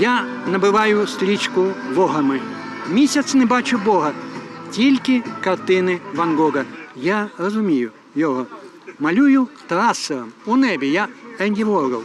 Я набиваю стрічку вогами. Місяць не бачу Бога, тільки картини Ван Гога. Я розумію його. Малюю трасером у небі. Я Енді Воргол.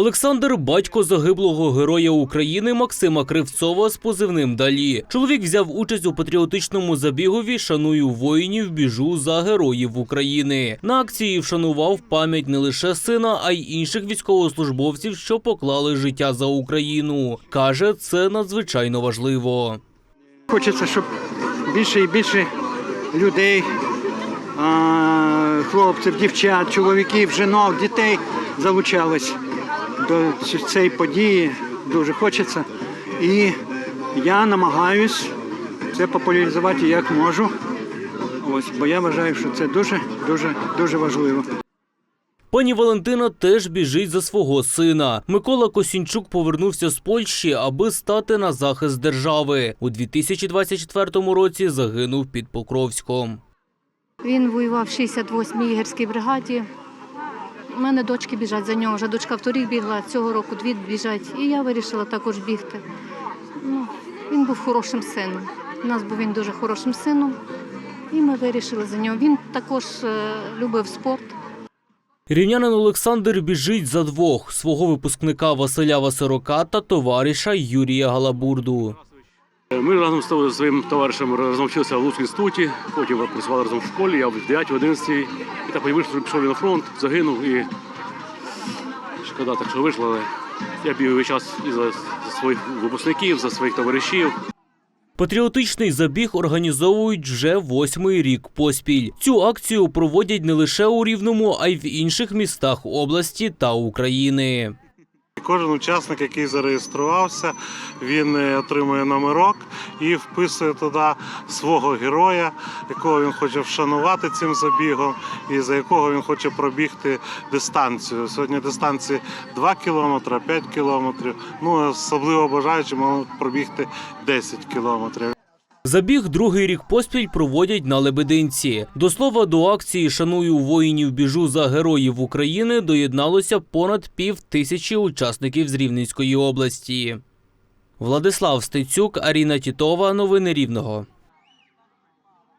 Олександр батько загиблого героя України Максима Кривцова з позивним Далі. Чоловік взяв участь у патріотичному забігові Шаную воїнів, біжу за героїв України. На акції вшанував пам'ять не лише сина, а й інших військовослужбовців, що поклали життя за Україну. каже, це надзвичайно важливо. Хочеться, щоб більше і більше людей, хлопців, дівчат, чоловіків, жінок, дітей залучались до цієї події. Дуже хочеться. І я намагаюсь це популяризувати як можу. Ось, бо я вважаю, що це дуже, дуже, дуже важливо. Пані Валентина теж біжить за свого сина. Микола Косінчук повернувся з Польщі, аби стати на захист держави. У 2024 році загинув під Покровськом. Він воював в 68-й ігерській бригаді. У мене дочки біжать за нього. Вже дочка вторік бігла, цього року дві біжать. І я вирішила також бігти. Ну, він був хорошим сином. У нас був він дуже хорошим сином. І ми вирішили за нього. Він також е, любив спорт. Рівнянин Олександр біжить за двох свого випускника Василя Васирока та товариша Юрія Галабурду. Ми разом з своїм товаришем разом вчилися в Луцькому інституті, потім працювали разом в школі, я в 9 11 І так потім вийшов, пішов на фронт, загинув і шкода, так що вийшло, але я бігаю весь час і за своїх випускників, за своїх товаришів. Патріотичний забіг організовують вже восьмий рік поспіль. Цю акцію проводять не лише у Рівному, а й в інших містах області та України. Кожен учасник, який зареєструвався, він е, отримує номерок і вписує туди свого героя, якого він хоче вшанувати цим забігом, і за якого він хоче пробігти дистанцію. Сьогодні дистанції 2 кілометри, 5 кілометрів. Ну особливо бажаючи можуть пробігти 10 кілометрів. Забіг другий рік поспіль проводять на Лебединці. До слова, до акції Шаную воїнів біжу за героїв України доєдналося понад пів тисячі учасників з Рівненської області. Владислав Стецюк, Аріна Тітова. Новини Рівного.